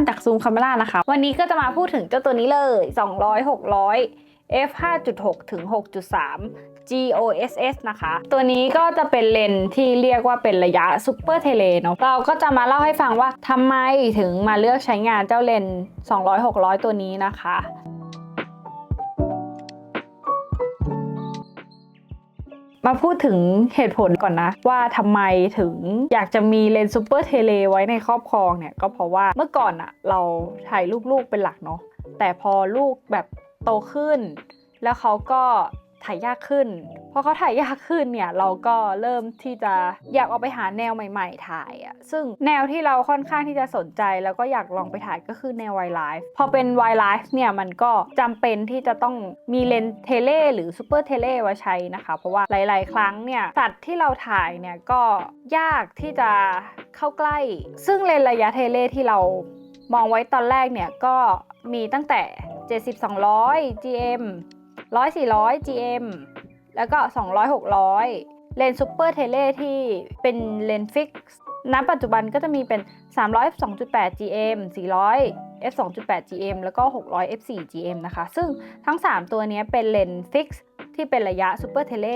านจากซูมคาเมล่านะคะ วันนี้ก็จะมาพูดถึงเจ้าตัวนี้เลย 200 600 f 5.6 ถึง 6.3 GOSS นะคะ ตัวนี้ก็จะเป็นเลนส์ที่เรียกว่าเป็นระยะซูเปอร์เทเลเนาะ เราก็จะมาเล่าให้ฟังว่าทำไมถึงมาเลือกใช้งานเจ้าเลนส์200 600 ตัวนี้นะคะ มาพูดถึงเหตุผลก่อนนะ ว่าทำไมถึงอยากจะมีเลนส์ซูเปอร์เทเลไว้ในครอบครองเนี่ย ก็เพราะว่าเมื่อก่อนอะเราถ่ายลูกๆเป็นหลักเนาะแต่พอลูกแบบโตขึ้น แล้วเขาก็ ถ่ายยากขึ้น พอเขาถ่ายยากขึ้นเนี่ยเราก็เริ่มที่จะอยากเอาไปหาแนวใหม่ ๆ ถ่ายอะซึ่งแนวที่เราค่อนข้างที่จะสนใจ แล้วก็อยากลองไปถ่ายก็คือแนวไวไลฟ์พอเป็นไวไลฟ์เนี่ยมันก็จำเป็นที่จะต้องมีเลนส์เทเลหรือซูเปอร์เทเลไว้ใช้นะคะ เพราะว่าหลาย ๆ ครั้งเนี่ยสัตว์ที่เราถ่ายเนี่ยก็ยากที่จะเข้าใกล้ ซึ่งเลนส์ระยะเทเลที่เรามองไว้ตอนแรกเนี่ยก็มีตั้งแต่ 70-200 GM 100-400 GM แล้วก็ 200 600 เลนส์ซูเปอร์เทเลที่เป็นเลนส์ฟิกซ์ณปัจจุบันก็จะมีเป็น 300 2.8 GM 400 f 2.8 GM แล้วก็ 600 f 4 GM นะคะ ซึ่งทั้ง 3 ตัวนี้เป็นเลนส์ฟิกซ์ที่เป็นระยะซูเปอร์เทเล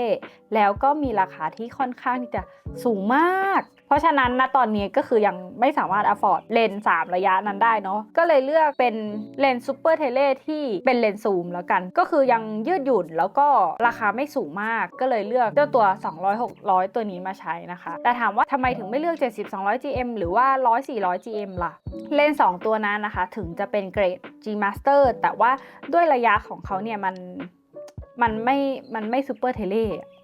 แล้วก็มีราคาที่ค่อนข้างที่จะสูงมาก เพราะฉะนั้นณตอนนี้ก็คือยังไม่สามารถ afford เลนส์3ระยะนั้นได้เนาะก็เลยเลือกเป็นเลนส์ซูเปอร์เทเลที่เป็นเลนส์ซูมแล้วกัน ก็คือยังยืดหยุ่นแล้วก็ราคาไม่สูงมากก็เลยเลือกเจ้าตัว 200 600 ตัวนี้มาใช้นะคะ แต่ถามว่าทำไมถึงไม่เลือก 70 200 GM หรือว่า 100 400 GM ล่ะ เลนส์2ตัวนั้นนะคะ ถึงจะเป็นเกรด G Master แต่ว่าด้วยระยะของเขาเนี่ยมันมันไม่ มันไม่ซูเปอร์เทเล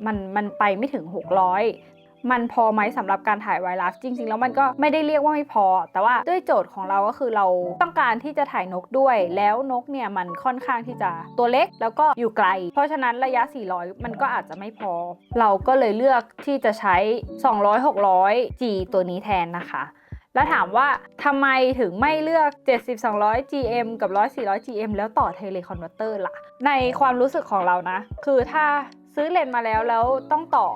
มัน มันไปไม่ถึง 600 มันพอไหมสำหรับการถ่ายไวรัสจริง ๆ แล้วมันก็ไม่ได้เรียกว่าไม่พอ แต่ว่าด้วยโจทย์ของเราก็คือเราต้องการที่จะถ่ายนกด้วย แล้วนกเนี่ยมันค่อนข้างที่จะตัวเล็กแล้วก็อยู่ไกล เพราะฉะนั้นระยะ 400 มันก็อาจจะไม่พอ เราก็เลยเลือกที่จะใช้ 200 600 G ตัวนี้แทนนะคะแล้วถามว่าทำไมถึงไม่เลือก 70 200 GM กับ 100 400 GM แล้วต่อเทเลคอนเวอร์เตอร์ล่ะ ในความรู้สึกของเรานะ คือถ้าซื้อเลนส์มาแล้วแล้วต้องต่อ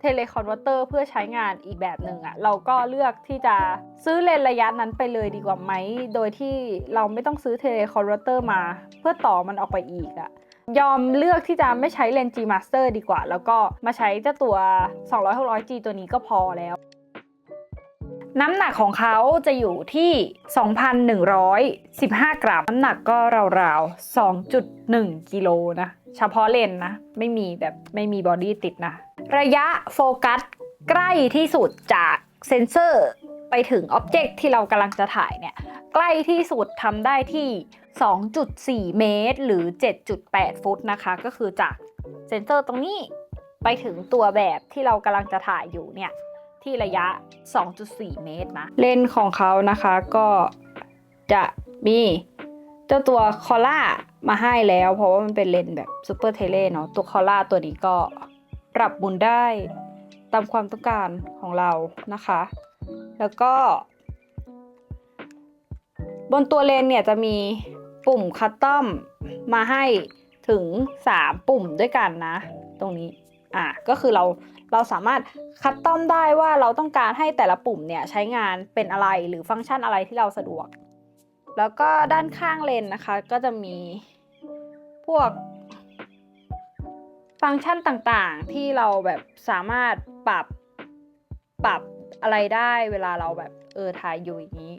เทเลคอนเวอร์เตอร์เพื่อใช้งานอีกแบบหนึ่งอะเราก็เลือกที่จะซื้อเลนระยะนั้นไปเลยดีกว่าไหม โดยที่เราไม่ต้องซื้อเทเลคอนเวอร์เตอร์มา เพื่อต่อมันออกไปอีกอะยอมเลือกที่จะไม่ใช้เลนส์ G Master ดีกว่า แล้วก็มาใช้เจ้าตัว 200 600 G ตัวนี้ก็พอแล้ว น้ำหนักของเขาจะอยู่ที่ 2,115 กรัม น้ำหนักก็ราวๆ 2.1 กิโลนะ เฉพาะเลนนะ ไม่มีแบบไม่มีบอดี้ติดนะ ระยะโฟกัสใกล้ที่สุดจากเซนเซอร์ไปถึงอ็อบเจกต์ที่เรากำลังจะถ่ายเนี่ย ใกล้ที่สุดทำได้ที่ 2.4 เมตร หรือ 7.8 ฟุตนะคะ ก็คือจากเซนเซอร์ตรงนี้ไปถึงตัวแบบที่เรากำลังจะถ่ายอยู่เนี่ย ที่ระยะ 2.4 เมตรนะ เลนส์ของเขานะคะก็จะมีเจ้าตัวคอล่ามาให้แล้ว เพราะว่ามันเป็นเลนส์แบบซูเปอร์เทเลเนาะตัวคอล่าตัวนี้ก็ ปรับหมุนได้ตามความต้องการของเรานะคะ แล้วก็ บนตัวเลนเนี่ยจะมีปุ่มคัสตอมมาให้ถึง 3 ปุ่มด้วยกันนะ ตรงนี้อะก็คือเราเราสามารถคัสตอมได้ว่าเราต้องการให้แต่ละปุ่มเนี่ยใช้งานเป็นอะไรหรือฟังก์ชันอะไรที่เราสะดวก แล้วก็ด้านข้างเลนนะคะ ก็จะมีพวก ฟังก์ชันต่างๆที่เราแบบสามารถปรับปรับอะไรได้เวลาเราแบบเออถ่ายอยู่อย่างนี้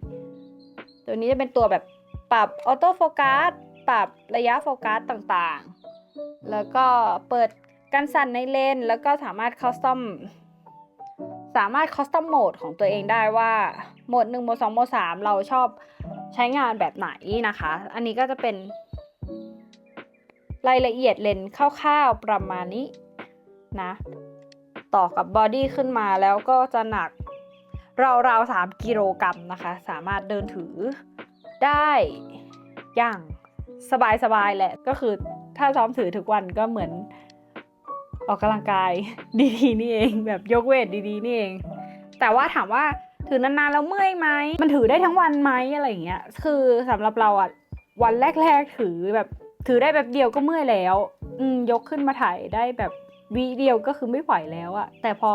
ตัวนี้จะเป็นตัวแบบปรับออโต้โฟกัสปรับระยะโฟกัสต่างๆ แล้วก็เปิดกันสั่นในเลนแล้วก็สามารถคอสตอมสามารถคอสตอมโหมดของตัวเองได้ว่าโหมด1โหมด2โหมด3เราชอบใช้งานแบบไหนนะคะ อันนี้ก็จะเป็น รายละเอียดเลนคร่าวๆประมาณนี้นะ ต่อกับบอดี้ขึ้นมาแล้วก็จะหนักราวๆ3กิโลกรัมนะคะ สามารถเดินถือได้อย่างสบายๆแหละ ก็คือถ้าซ้อมถือทุกวันก็เหมือนออกกำลังกายดีๆ นี่เองแบบยกเวทดีๆ นี่เอง แต่ว่าถามว่าถือนานๆแล้วเมื่อยไหมมันถือได้ทั้งวันไหมอะไรอย่างเงี้ย คือสำหรับเราอะวันแรก ๆ ถือแบบ ถือได้แบบเดียวก็เมื่อยแล้ว อืมยกขึ้นมาถ่ายได้แบบวีเดียวก็คือไม่ไหวแล้วอะแต่พอ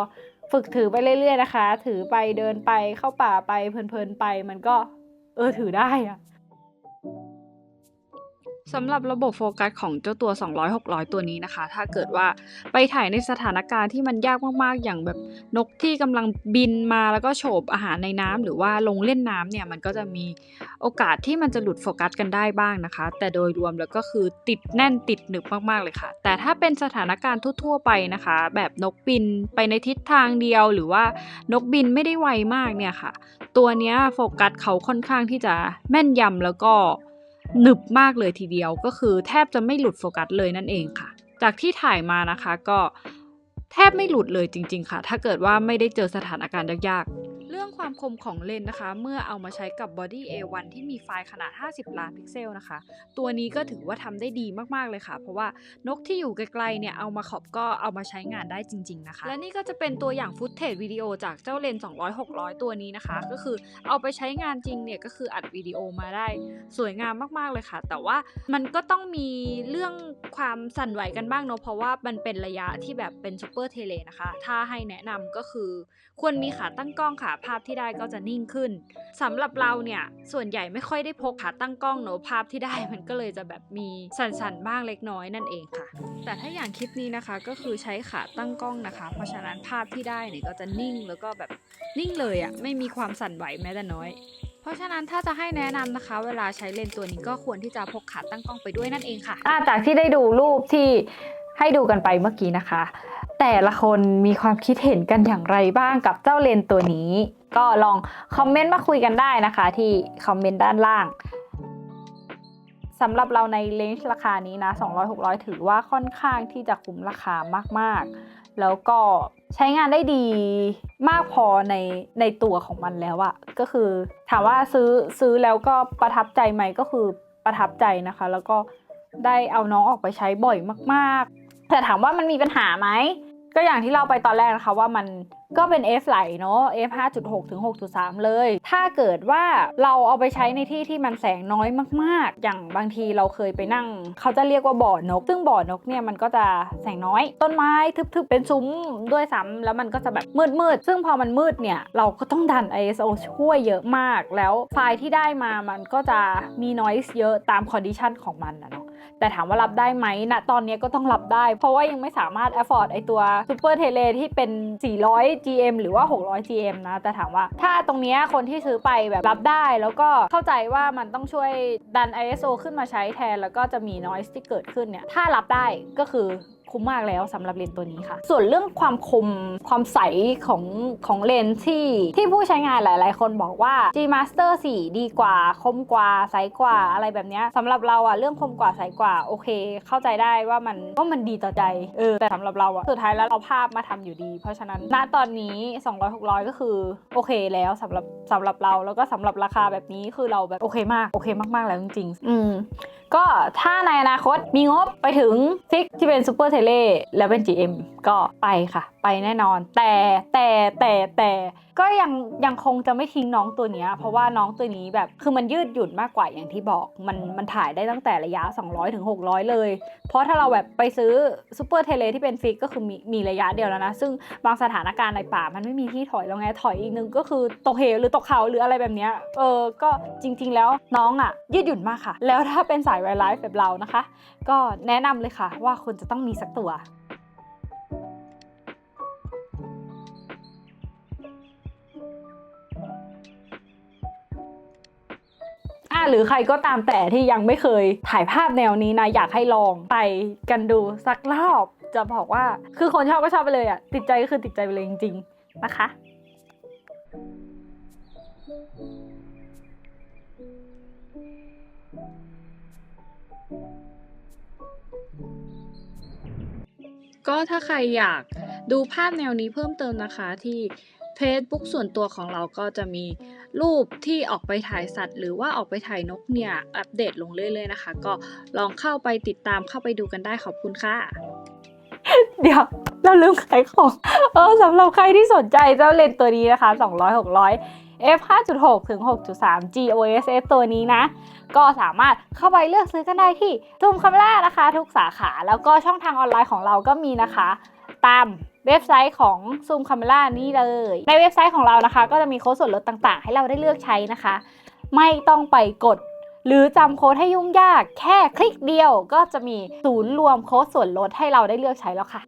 ฝึกถือไปเรื่อยๆนะคะ ถือไปเดินไปเข้าป่าไปเพลินๆไป มันก็ เออถือได้อะ สำหรับระบบโฟกัสของเจ้าตัว 200 600 ตัวนี้นะคะ ถ้าเกิดว่าไปถ่ายในสถานการณ์ที่มันยากมากๆ อย่างแบบนกที่กำลังบินมาแล้วก็โฉบอาหารในน้ำหรือว่าลงเล่นน้ำเนี่ยมันก็จะมีโอกาสที่มันจะหลุดโฟกัสกันได้บ้างนะคะ แต่โดยรวมแล้วก็คือติดแน่นติดหนึบมากๆเลยค่ะ แต่ถ้าเป็นสถานการณ์ทั่วๆไปนะคะ แบบนกบินไปในทิศทางเดียวหรือว่านกบินไม่ได้ไวมากเนี่ยค่ะ ตัวเนี้ยโฟกัสเขาค่อนข้างที่จะแม่นยำแล้วก็ หนึบมากเลยทีเดียวก็คือแทบจะไม่หลุดโฟกัสเลยนั่นเองค่ะ จากที่ถ่ายมานะคะก็แทบไม่หลุดเลยจริง ๆ ค่ะ ถ้าเกิดว่าไม่ได้เจอสถานการณ์ยาก รื่องความคมของเลนส์นะคะ เมื่อเอามาใช้กับ Body A1 ที่มีไฟล์ขนาด 50 ล้านพิกเซลนะคะ ตัวนี้ก็ถือว่าทำได้ดีมากๆเลยค่ะ เพราะว่านกที่อยู่ไกลๆเนี่ยเอามาขอบก็เอามาใช้งานได้จริง ๆนะคะ และนี่ก็จะเป็นตัวอย่างฟุตเทจวิดีโอจากเจ้าเลนส์200 600 ตัวนี้นะคะ ก็คือเอาไปใช้งานจริงเนี่ยก็คืออัดวิดีโอมาได้สวยงามมากๆเลยค่ะ แต่ว่ามันก็ต้องมีเรื่องความสั่นไหวกันบ้างเนาะเพราะว่ามันเป็นระยะที่แบบเป็นซูเปอร์เทเลนะคะ ถ้าให้แนะนำก็คือควรมีขาตั้งกล้องค่ะภาพที่ได้ก็จะนิ่งขึ้นสำหรับเราเนี่ยส่วนใหญ่ไม่ค่อยได้พกขาตั้งกล้องเนอะภาพที่ได้มันก็เลยจะแบบมีสั่นๆบ้างเล็กน้อยนั่นเองค่ะ แต่ถ้าอย่างคลิปนี้นะคะก็คือใช้ขาตั้งกล้องนะคะ เพราะฉะนั้นภาพที่ได้เนี่ยก็จะนิ่งแล้วก็แบบนิ่งเลยอะ่ะไม่มีความสั่นไหวแม้แต่น้อยเพราะฉะนั้นถ้าจะให้แนะนำนะคะ เวลาใช้เลนส์ตัวนี้ก็ควรที่จะพกขาตั้งกล้องไปด้วยนั่นเองค่ะจากที่ได้ดูรูปที่ ให้ดูกันไปเมื่อกี้นะคะ แต่ละคนมีความคิดเห็นกันอย่างไรบ้างกับเจ้าเลนตัวนี้ ก็ลองคอมเมนต์มาคุยกันได้นะคะ ที่คอมเมนต์ด้านล่างสำหรับเราในเลนส์ราคานี้นะ 200 600 ถือว่าค่อนข้างที่จะคุ้มราคามาก ๆ แล้วก็ใช้งานได้ดีมากพอในในตัวของมันแล้วอะก็คือถามว่าซื้อซื้อแล้วก็ประทับใจไหมก็คือประทับใจนะคะ แล้วก็ได้เอาน้องออกไปใช้บ่อยมาก แต่ถามว่ามันมีปัญหาไหมก็อย่างที่เราไปตอนแรกนะคะว่ามัน ก็เป็น F ไหลเนาะ F 5.6 ถึง 6.3 เลย ถ้าเกิดว่าเราเอาไปใช้ในที่ที่มันแสงน้อยมากๆ อย่างบางทีเราเคยไปนั่ง เขาจะเรียกว่าบ่อนก ซึ่งบ่อนกเนี่ยมันก็จะแสงน้อย ต้นไม้ทึบๆ เป็นซุ้มด้วยซ้ำแล้วมันก็จะแบบมืดๆ ซึ่งพอมันมืดเนี่ยเราก็ต้องดัน ISO ช่วยเยอะมาก แล้วไฟล์ที่ได้มามันก็จะมี noise เยอะตาม condition ของมันนะเนาะแต่ถามว่ารับได้ไหมณตอนนี้ก็ต้องรับได้ เพราะว่ายังไม่สามารถ afford ไอตัว Super Tele ที่เป็น 400 GM หรือว่า 600 GM นะ แต่ถามว่าถ้าตรงนี้คนที่ซื้อไปแบบรับได้ แล้วก็เข้าใจว่ามันต้องช่วยดัน ISO ขึ้นมาใช้แทน แล้วก็จะมี noise ที่เกิดขึ้นเนี่ย ถ้ารับได้ก็คือ คุ้มมากแล้วสำหรับเลนส์ตัวนี้ค่ะ ส่วนเรื่องความคมความใสของของเลนส์ที่ที่ผู้ใช้งานหลาย ๆ คนบอกว่า G Master 4 ดีกว่า คมกว่าใสกว่าอะไรแบบนี้ยสำหรับเราอะเรื่องคมกว่าใสกว่าโอเค เข้าใจได้ว่ามันว่ามันดีต่อใจเออแต่สำหรับเราอะสุดท้ายแล้วเราภาพมาทำอยู่ดี เพราะฉะนั้นณตอนนี้ 200 600 ก็คือโอเคแล้วสำหรับสำหรับเราแล้วก็สำหรับราคาแบบนี้คือเราแบบโอเคมากโอเคมาก ๆ แล้วจริง ๆ อืมก็ถ้าในอนาคตมีงบไปถึงฟิกที่เป็นซูเปอร์เทเลแล้วเป็น GM ก็ไปค่ะ ไปแน่นอน แต่แต่แต่แต่ ก็ยังยังคงจะไม่ทิ้งน้องตัวเนี้ย เพราะว่าน้องตัวนี้แบบคือมันยืดหยุ่นมากกว่าอย่างที่บอก มันมันถ่ายได้ตั้งแต่ระยะ 200ถึง600 เลย เพราะถ้าเราแบบไปซื้อซูเปอร์เทเลที่เป็นฟิกก็คือมีมีระยะเดียวแล้วนะ ซึ่งบางสถานการณ์ในป่ามันไม่มีที่ถอยแล้วไงถอยอีกนึงก็คือตกเหวหรือตกเขาหรืออะไรแบบเนี้ยเออก็จริง ๆ แล้วน้องอะ ยืดหยุ่นมากค่ะ แล้วถ้าเป็นสายไวไลฟ์แบบเรานะคะ ก็แนะนำเลยค่ะว่าคุณจะต้องมีสักตัว หรือใครก็ตามแต่ที่ยังไม่เคยถ่ายภาพแนวนี้นะอยากให้ลองไปกันดูสักรอบ จะบอกว่าคือคนชอบก็ชอบไปเลยอะติดใจก็คือติดใจไปเลยจริงๆนะคะก็ถ้าใครอยากดูภาพแนวนี้เพิ่มเติมนะคะที่ Facebook ส่วนตัวของเราก็จะมีรูปที่ออกไปถ่ายสัตว์ หรือว่าออกไปถ่ายนกเนี่ย อัปเดตลงเรื่อยๆนะคะ ก็ลองเข้าไปติดตามเข้าไปดูกันได้ขอบคุณค่ะ เดี๋ยวเราลืมขายของเออสำหรับใครที่สนใจเจ้าเลนตัวนี้นะคะ 200 600 f 5.6 ถึง 6.3 GOSS ตัวนี้นะ ก็สามารถเข้าไปเลือกซื้อกันได้ที่ซูมคาเมล่านะคะ ทุกสาขา แล้วก็ช่องทางออนไลน์ของเราก็มีนะคะ ตาม เว็บไซต์ของ Zoom Camera นี่เลย ในเว็บไซต์ของเรานะคะ ก็จะมีโค้ดส่วนลดต่างๆ ให้เราได้เลือกใช้นะคะ ไม่ต้องไปกด หรือจำโค้ดให้ยุ่งยาก แค่คลิกเดียวก็จะมีศูนย์รวมโค้ดส่วนลดให้เราได้เลือกใช้แล้วค่ะ